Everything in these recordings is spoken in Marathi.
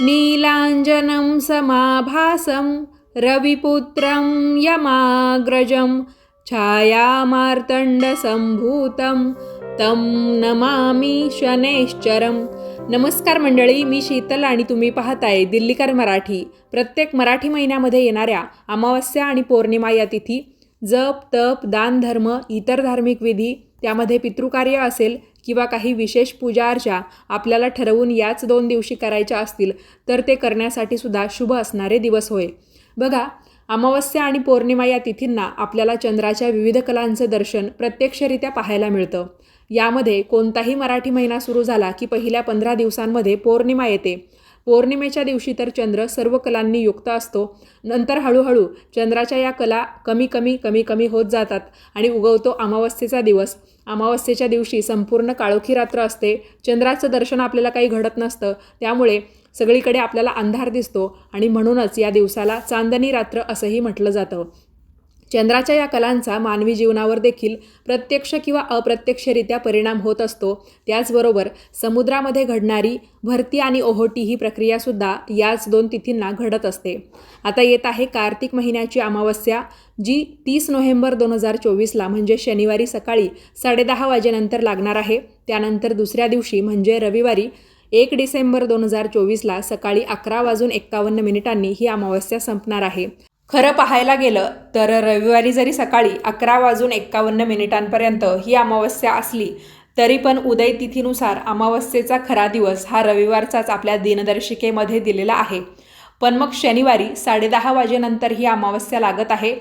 नीलाञ्जनं समाभासं रविपुत्रं यमाग्रजं छायामार्तण्डसम्भूतं तं नमामि शनैश्चरं नमस्कार मंडळी मी शीतल आणि तुम्ही पाहताय दिल्लीकर मराठी. प्रत्येक मराठी महिन्यामध्ये येणाऱ्या अमावस्या आणि पौर्णिमा या तिथी जप तप दान धर्म इतर धार्मिक विधी त्यामध्ये पितृकार्य असेल किंवा काही विशेष पूजा अर्चा आपल्याला ठरवून याच दोन दिवशी करायच्या असतील तर ते करण्यासाठी सुद्धा शुभ असणारे दिवस होय. बघा अमावस्या आणि पौर्णिमा या तिथींना आपल्याला चंद्राच्या विविध कलांचं दर्शन प्रत्यक्षरित्या पाहायला मिळतं. यामध्ये कोणताही मराठी महिना सुरू झाला की पहिल्या पंधरा दिवसांमध्ये पौर्णिमा येते. पौर्णिमेच्या दिवशी तर चंद्र सर्व कलांनी युक्त असतो. नंतर हळूहळू चंद्राच्या या कला कमी कमी कमी कमी होत जातात आणि उगवतो अमावस्येचा दिवस. अमावस्येच्या दिवशी संपूर्ण काळोखी रात्र असते. चंद्राचं दर्शन आपल्याला काही घडत नसतं. त्यामुळे सगळीकडे आपल्याला अंधार दिसतो आणि म्हणूनच या दिवसाला चांदणी रात्र असंही म्हटलं जातं. चंद्राच्या या कलांचा मानवी जीवनावर देखील प्रत्यक्ष किंवा अप्रत्यक्षरित्या परिणाम होत असतो. त्याचबरोबर समुद्रामध्ये घडणारी भरती आणि ओहोटी ही प्रक्रियासुद्धा याच दोन तिथींना घडत असते. आता येत आहे कार्तिक महिन्याची अमावस्या जी तीस नोव्हेंबर दोन हजार चोवीसला म्हणजे शनिवारी सकाळी साडेदहा वाजेनंतर लागणार आहे. त्यानंतर दुसऱ्या दिवशी म्हणजे रविवारी एक डिसेंबर दोन हजार चोवीसला सकाळी अकरा वाजून एक्कावन्न मिनिटांनी ही अमावस्या संपणार आहे. खरं पाहायला गेलं तर रविवारी जरी सकाळी अकरा वाजून एक्कावन्न मिनिटांपर्यंत ही अमावस्या असली तरी पण उदय तिथीनुसार अमावस्येचा खरा दिवस हा रविवारचाच आपल्या दिनदर्शिकेमध्ये दिलेला आहे. पण मग शनिवारी साडेदहा वाजेनंतर ही अमावस्या लागत आहे.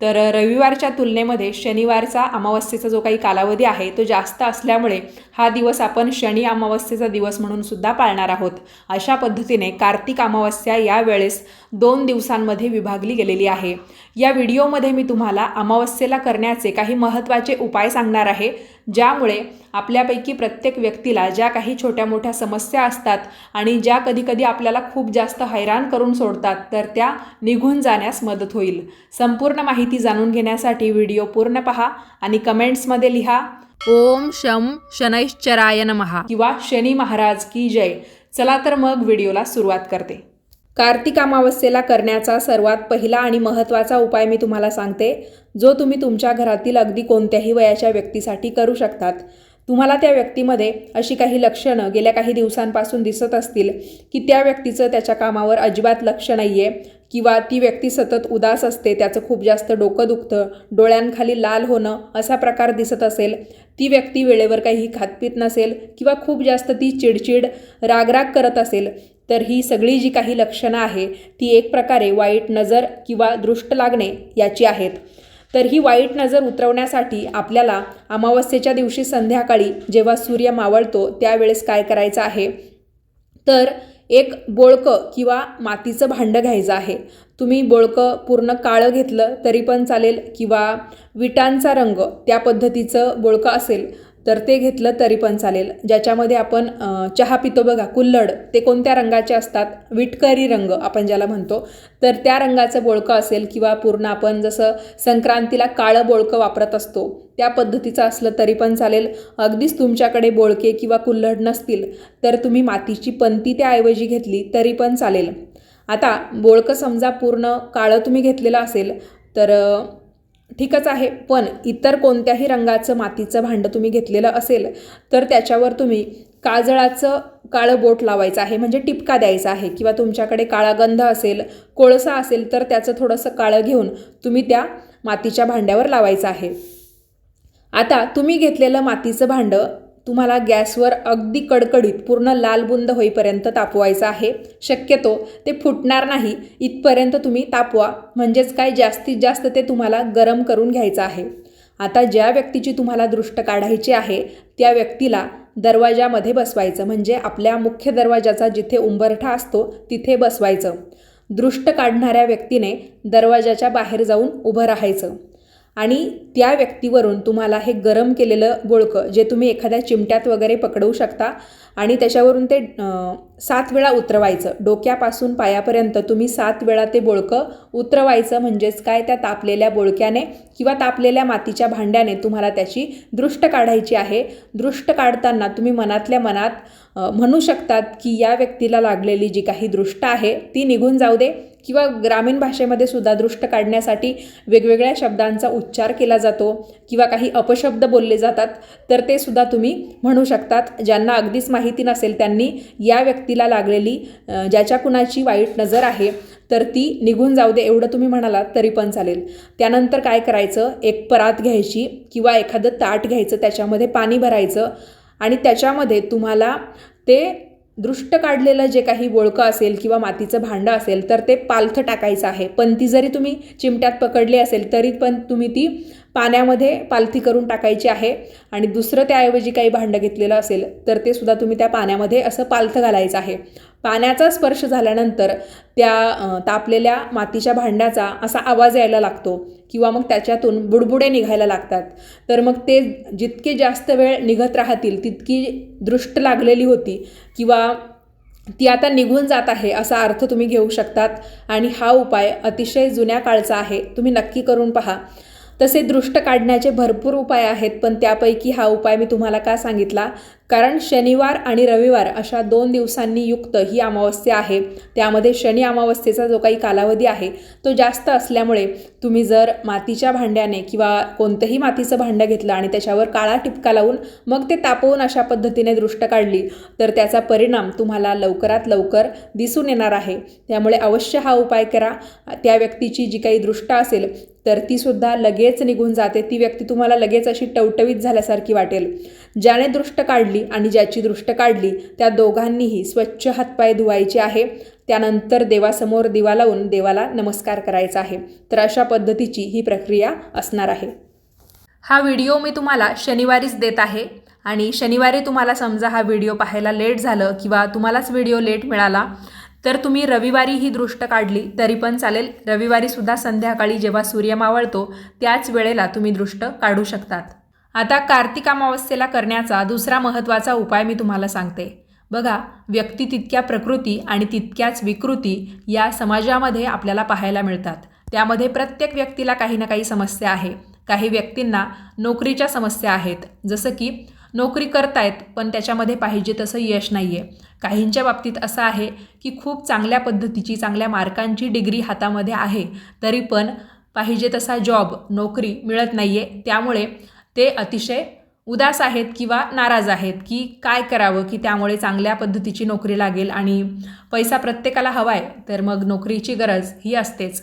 तर रविवारच्या तुलनेमध्ये शनिवारचा अमावस्येचा जो काही कालावधी आहे तो जास्त असल्यामुळे हा दिवस आपण शनी अमावस्येचा दिवस म्हणून सुद्धा पाळणार आहोत. अशा पद्धतीने कार्तिक अमावस्या यावेळेस दोन दिवसांमध्ये विभागली गेलेली आहे. या व्हिडिओमध्ये मी तुम्हाला अमावस्येला करण्याचे काही महत्त्वाचे उपाय सांगणार आहे. ज्यामुळे आपल्यापैकी प्रत्येक व्यक्तीला ज्या काही छोट्या मोठ्या समस्या असतात आणि ज्या कधीकधी आपल्याला खूप जास्त हैराण करून सोडतात तर त्या निघून जाण्यास मदत होईल. संपूर्ण माहिती जाणून घेण्यासाठी व्हिडिओ पूर्ण पहा आणि कमेंट्समध्ये लिहा ओम शम शनैश्चराय नमहा किंवा शनी महाराज की जय चला तर मग व्हिडिओला सुरुवात करते. कार्तिक अमावस्येला करण्याचा सर्वात पहिला आणि महत्त्वाचा उपाय मी तुम्हाला सांगते जो तुम्ही तुमच्या घरातील अगदी कोणत्याही वयाच्या व्यक्तीसाठी करू शकतात. तुम्हाला त्या व्यक्तीमध्ये अशी काही लक्षणं गेल्या काही दिवसांपासून दिसत असतील की त्या व्यक्तीचं त्याच्या कामावर अजिबात लक्ष नाही आहे किंवा ती व्यक्ती सतत उदास असते त्याचं खूप जास्त डोकं दुखतं डोळ्यांखाली लाल होणं असा प्रकार दिसत असेल ती व्यक्ती वेळेवर काही खातपीत नसेल किंवा खूप जास्त ती चिडचिड रागराग करत असेल तर ही सगळी जी काही लक्षणं आहे ती एक प्रकारे वाईट नजर किंवा दृष्ट लागणे याची आहेत. तर ही वाईट नजर उतरवण्यासाठी आपल्याला अमावस्येच्या दिवशी संध्याकाळी जेव्हा सूर्य मावळतो त्यावेळेस काय करायचं आहे? तर एक बोळकं किंवा मातीचं भांडं घ्यायचं आहे. तुम्ही बोळकं पूर्ण काळं घेतलं तरी पण चालेल किंवा विटांचा रंग त्या पद्धतीचं बोळकं असेल तर ते घेतलं तरी पण चालेल. ज्याच्यामध्ये आपण चहा पितो बघा कुल्हड ते कोणत्या रंगाचे असतात? विटकरी रंग आपण ज्याला म्हणतो. तर त्या रंगाचं बोळकं असेल किंवा पूर्ण आपण जसं संक्रांतीला काळं बोळकं वापरत असतो त्या पद्धतीचं असलं तरी पण चालेल. अगदीच तुमच्याकडे बोळके किंवा कुल्हड नसतील तर तुम्ही मातीची पंती त्याऐवजी घेतली तरी पण चालेल. आता बोळकं समजा पूर्ण काळं तुम्ही घेतलेलं असेल तर ठीकच आहे. पण इतर कोणत्याही रंगाचं मातीचं भांडं तुम्ही घेतलेलं असेल तर त्याच्यावर तुम्ही काजळाचं काळं बोट लावायचं आहे म्हणजे टिपका द्यायचा आहे किंवा तुमच्याकडे काळा गंध असेल कोळसा असेल तर त्याचं थोडंसं काळं घेऊन तुम्ही त्या मातीच्या भांड्यावर लावायचं आहे. आता तुम्ही घेतलेलं मातीचं भांडं तुम्हाला गॅसवर अगदी कडकडीत पूर्ण लालबुंद होईपर्यंत तापवायचं आहे. शक्यतो ते फुटणार नाही. इथपर्यंत तुम्ही तापवा. म्हणजेच काय? जास्तीत जास्त ते तुम्हाला गरम करून घ्यायचं आहे. आता ज्या व्यक्तीची तुम्हाला दृष्ट काढायची आहे त्या व्यक्तीला दरवाजामध्ये बसवायचं. म्हणजे आपल्या मुख्य दरवाजाचा जिथे उंबरठा असतो तिथे बसवायचं. दृष्ट काढणाऱ्या व्यक्तीने दरवाजाच्या बाहेर जाऊन उभं राहायचं. आणि त्या व्यक्तीवरून तुम्हाला हे गरम केलेलं बोळकं जे तुम्ही एखाद्या चिमट्यात वगैरे पकडवू शकता आणि त्याच्यावरून ते सात वेळा उतरवायचं. डोक्यापासून पायापर्यंत तुम्ही सात वेळा ते बोळकं उतरवायचं. म्हणजेच काय? त्या तापलेल्या बोळक्याने किंवा तापलेल्या मातीच्या भांड्याने तुम्हाला त्याची दृष्ट काढायची आहे. दृष्ट काढताना तुम्ही मनातल्या मनात म्हणू शकतात की या व्यक्तीला लागलेली जी काही दृष्ट आहे ती निघून जाऊ दे. किंवा ग्रामीण भाषेमध्ये सुद्धा दृष्ट काढण्यासाठी वेगवेगळ्या शब्दांचा उच्चार केला जातो किंवा काही अपशब्द बोलले जातात. तर ते सुद्धा तुम्ही म्हणू शकतात. ज्यांना अगदीच माहिती नसेल त्यांनी या व्यक्ती व्यक्तीला लागलेली ज्याच्या कुणाची वाईट नजर आहे तर ती निघून जाऊ दे एवढं तुम्ही म्हणालात तरी पण चालेल. त्यानंतर काय करायचं? एक परात घ्यायची किंवा एखादं ताट घ्यायचं त्याच्यामध्ये पाणी भरायचं आणि त्याच्यामध्ये तुम्हाला ते दृष्ट काढलेलं जे काही बोळकं असेल किंवा मातीचं भांडं असेल तर ते पालथं टाकायचं आहे. पण ती जरी तुम्ही चिमट्यात पकडली असेल तरी पण तुम्ही ती पाण्यामध्ये पालथी करून टाकायची आहे. आणि दुसरं त्याऐवजी काही भांडं घेतलेलं असेल तर ते सुद्धा तुम्ही त्या पाण्यामध्ये असं पालथं घालायचं आहे. पाण्याचा स्पर्श झाल्यानंतर त्या तापलेल्या मातीच्या भांड्याचा असा आवाज यायला लागतो किंवा मग त्याच्यातून बुडबुडे निघायला लागतात. तर मग ते जितके जास्त वेळ निघत राहतील तितकी दृष्ट लागलेली होती किंवा ती आता निघून जात आहे असा अर्थ तुम्ही घेऊ शकतात आणि हा उपाय अतिशय जुन्या काळचा आहे तुम्ही नक्की करून पहा. तसे दृष्ट काढण्याचे भरपूर उपाय आहेत पण त्यापैकी हा उपाय मी तुम्हाला का सांगितला? कारण शनिवार आणि रविवार अशा दोन दिवसांनी युक्त ही अमावस्या आहे. त्यामध्ये शनी अमावस्येचा जो काही कालावधी आहे तो जास्त असल्यामुळे तुम्ही जर मातीच्या भांड्याने किंवा कोणतंही मातीचं भांडं घेतलं आणि त्याच्यावर काळा टिपका लावून मग ते तापवून अशा पद्धतीने दृष्ट काढली तर त्याचा परिणाम तुम्हाला लवकरात लवकर दिसून येणार आहे. त्यामुळे अवश्य हा उपाय करा. त्या व्यक्तीची जी काही दृष्ट असेल तर तीसुद्धा लगेच निघून जाते. ती व्यक्ती तुम्हाला लगेच अशी टवटवीत झाल्यासारखी वाटेल. ज्याने दृष्ट काढली आणि ज्याची दृष्ट काढली त्या दोघांनीही स्वच्छ हातपाय धुवायचे आहे. त्यानंतर देवासमोर दिवा लावून देवाला नमस्कार करायचा आहे. तर अशा पद्धतीची ही प्रक्रिया असणार आहे. हा व्हिडिओ मी तुम्हाला शनिवारीच देत आहे आणि शनिवारी तुम्हाला समजा हा व्हिडिओ पाहायला लेट झालं किंवा तुम्हालाच व्हिडिओ लेट मिळाला तर तुम्ही रविवारी ही दृष्ट काढली तरी पण चालेल. रविवारीसुद्धा संध्याकाळी जेव्हा सूर्य मावळतो त्याच वेळेला तुम्ही दृष्ट काढू शकतात. आता कार्तिक अमावस्येला करण्याचा दुसरा महत्त्वाचा उपाय मी तुम्हाला सांगते. बघा व्यक्ती तितक्या प्रकृती आणि तितक्याच विकृती या समाजामध्ये आपल्याला पाहायला मिळतात. त्यामध्ये प्रत्येक व्यक्तीला काही ना काही समस्या आहे. काही व्यक्तींना नोकरीच्या समस्या आहेत. जसं की नोकरी करतायत पण त्याच्यामध्ये पाहिजे तसं यश नाही आहे काहींच्या बाबतीत असं आहे की खूप चांगल्या पद्धतीची चांगल्या मार्कांची डिग्री हातामध्ये आहे तरी पण पाहिजे तसा जॉब नोकरी मिळत नाही आहे त्यामुळे ते अतिशय उदास आहेत किंवा नाराज आहेत की काय करावं की त्यामुळे चांगल्या पद्धतीची नोकरी लागेल आणि पैसा प्रत्येकाला हवा आहे तर मग नोकरीची गरज ही असतेच.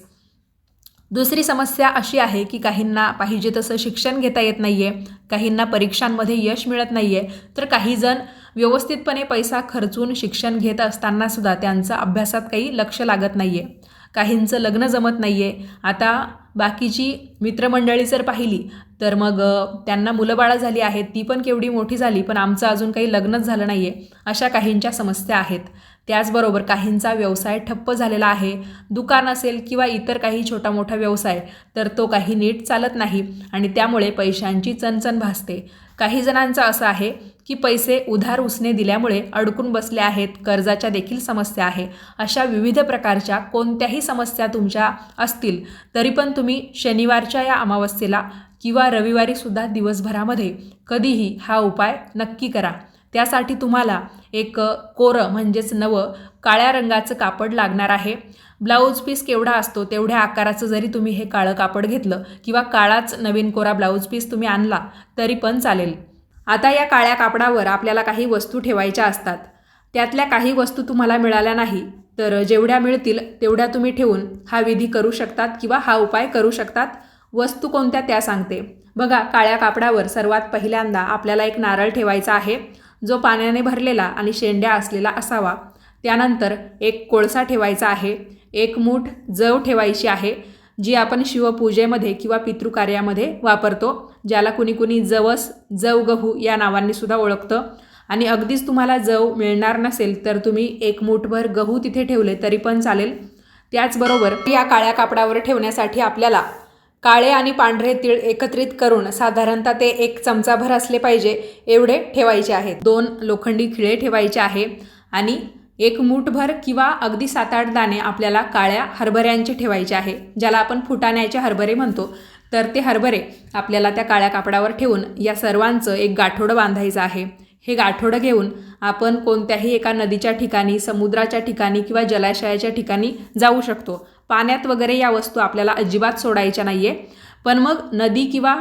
दुसरी समस्या अशी आहे की काहींना पाहिजे तसं शिक्षण घेता येत नाही आहे काहींना परीक्षांमध्ये यश मिळत नाही आहे तर काही जण व्यवस्थितपणे पैसा खर्चून शिक्षण घेत असतानासुद्धा त्यांचं अभ्यासात काही लक्ष लागत नाही आहे काहींचं लग्न जमत नाही आहे आता बाकीची मित्रमंडळी जर पाहिली तर मग त्यांना मुलंबाळं झाली आहेत ती पण केवढी मोठी झाली पण आमचं अजून काही लग्नच झालं नाही आहे अशा काहींच्या समस्या आहेत. त्याचबरोबर काहींचा व्यवसाय ठप्प झालेला आहे दुकान असेल किंवा इतर काही छोटा मोठा व्यवसाय तर तो काही नीट चालत नाही आणि त्यामुळे पैशांची चणचण भासते. काही जणांचं असं आहे की पैसे उधार उसने दिल्यामुळे अडकून बसले आहेत कर्जाच्या देखील समस्या आहे. अशा विविध प्रकारच्या कोणत्याही समस्या तुमच्या असतील तरी पण तुम्ही शनिवारच्या या अमावस्येला किंवा रविवारीसुद्धा दिवसभरामध्ये कधीही हा उपाय नक्की करा. त्यासाठी तुम्हाला एक कोरं म्हणजेच नवं काळ्या रंगाचं कापड लागणार आहे. ब्लाऊज पीस केवढा असतो तेवढ्या आकाराचं जरी तुम्ही हे काळं कापड घेतलं किंवा काळाच नवीन कोरा ब्लाऊज पीस तुम्ही आणला तरी पण चालेल. आता या काळ्या कापडावर आपल्याला काही वस्तू ठेवायच्या असतात. त्यातल्या काही वस्तू तुम्हाला मिळाल्या नाही तर जेवढ्या मिळतील तेवढ्या तुम्ही ठेवून हा विधी करू शकतात किंवा हा उपाय करू शकतात. वस्तू कोणत्या त्या सांगते. बघा काळ्या कापडावर सर्वात पहिल्यांदा आपल्याला एक नारळ ठेवायचा आहे. जो पाण्याने भरलेला आणि शेंड्या असलेला असावा. त्यानंतर एक कोळसा ठेवायचा आहे. एक मूठ जव ठेवायची आहे जी आपण शिवपूजेमध्ये किंवा पितृकार्यामध्ये वापरतो ज्याला कुणी कुणी जवस जव गहू या नावांनी सुद्धा ओळखतं. आणि अगदीच तुम्हाला जव मिळणार नसेल तर तुम्ही एक मूठभर गहू तिथे ठेवले तरी पण चालेल. त्याचबरोबर या काळ्या कापडावर ठेवण्यासाठी आपल्याला काळे आणि पांढरे तीळ एकत्रित करून साधारणतः ते एक चमचाभर असले पाहिजे एवढे ठेवायचे आहेत. दोन लोखंडी खिळे ठेवायचे आहे आणि एक मूठभर किंवा अगदी सात आठ दाणे आपल्याला काळ्या हरभऱ्यांचे ठेवायचे आहे ज्याला आपण फुटाण्याचे हरभरे म्हणतो. तर ते हरभरे आपल्याला त्या काळ्या कापडावर ठेवून या सर्वांचं एक गाठोडं बांधायचं आहे. हे गाठोडं घेऊन आपण कोणत्याही एका नदीच्या ठिकाणी समुद्राच्या ठिकाणी किंवा जलाशयाच्या ठिकाणी जाऊ शकतो. पाण्यात वगैरे या वस्तू आपल्याला अजिबात सोडायच्या नाही आहे पण मग नदी किंवा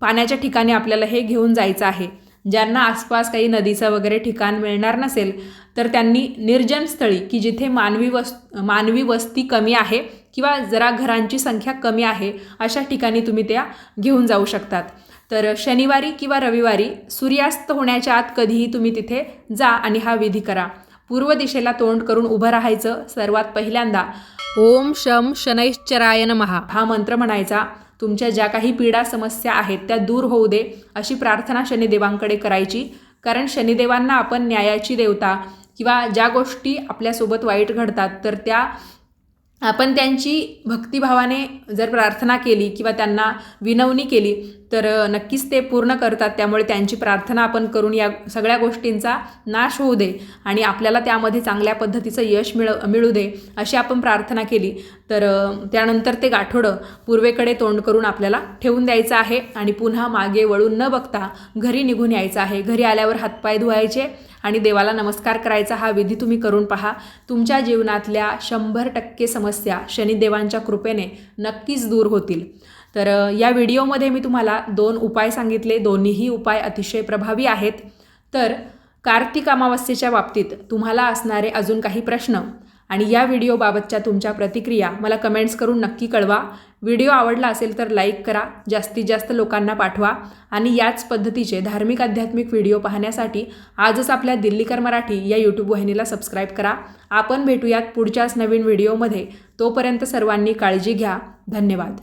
पाण्याच्या ठिकाणी आपल्याला हे घेऊन जायचं आहे. ज्यांना आसपास काही नदीचं वगैरे ठिकाण मिळणार नसेल तर त्यांनी निर्जन स्थळी की जिथे मानवी वस् मानवी वस्ती कमी आहे किंवा जरा घरांची संख्या कमी आहे अशा ठिकाणी तुम्ही त्या घेऊन जाऊ शकतात. तर शनिवारी किंवा रविवारी सूर्यास्त होण्याच्या आत कधीही तुम्ही तिथे जा आणि हा विधी करा. पूर्व दिशेला तोंड करून उभं राहायचं सर्वात पहिल्यांदा. ओम शम शनैश्चराय नमहा हा मंत्र म्हणायचा तुमच्या ज्या काही पीडा समस्या आहेत त्या दूर होऊ दे अशी प्रार्थना शनिदेवांकडे करायची. कारण शनिदेवांना आपण न्यायाची देवता किंवा ज्या गोष्टी आपल्यासोबत वाईट घडतात तर त्या आपण त्यांची भक्तिभावाने जर प्रार्थना केली किंवा त्यांना विनवणी केली तर नक्कीच ते पूर्ण करतात. त्यामुळे त्यांची प्रार्थना आपण करून या सगळ्या गोष्टींचा नाश होऊ दे आणि आपल्याला त्यामध्ये चांगल्या पद्धतीचं यश मिळ मिळू दे अशी आपण प्रार्थना केली. तर त्यानंतर ते गाठोडं पूर्वेकडे तोंड करून आपल्याला ठेवून द्यायचं आहे आणि पुन्हा मागे वळून न बघता घरी निघून यायचं आहे. घरी आल्यावर हातपाय धुवायचे आणि देवाला नमस्कार करायचा हा विधी तुम्ही करून पहा. तुमच्या जीवनातल्या शंभर टक्के समस्या शनिदेवांच्या कृपेने नक्कीच दूर होतील. तर या व्हिडिओमध्ये मी तुम्हाला दोन उपाय सांगितले. दोन्हीही उपाय अतिशय प्रभावी आहेत. तर कार्तिक अमावस्येच्या बाबतीत तुम्हाला असणारे अजून काही प्रश्न आणि या व्हिडिओबाबतच्या तुमच्या प्रतिक्रिया मला कमेंट्स करून नक्की कळवा. व्हिडिओ आवडला असेल तर लाईक करा जास्तीत जास्त लोकांना पाठवा आणि याच पद्धतीचे धार्मिक आध्यात्मिक व्हिडिओ पाहण्यासाठी आजच आपल्या दिल्लीकर मराठी या यूट्यूब वाहिनीला सबस्क्राईब करा. आपण भेटूयात पुढच्याच नवीन व्हिडिओमध्ये. तोपर्यंत सर्वांनी काळजी घ्या. धन्यवाद.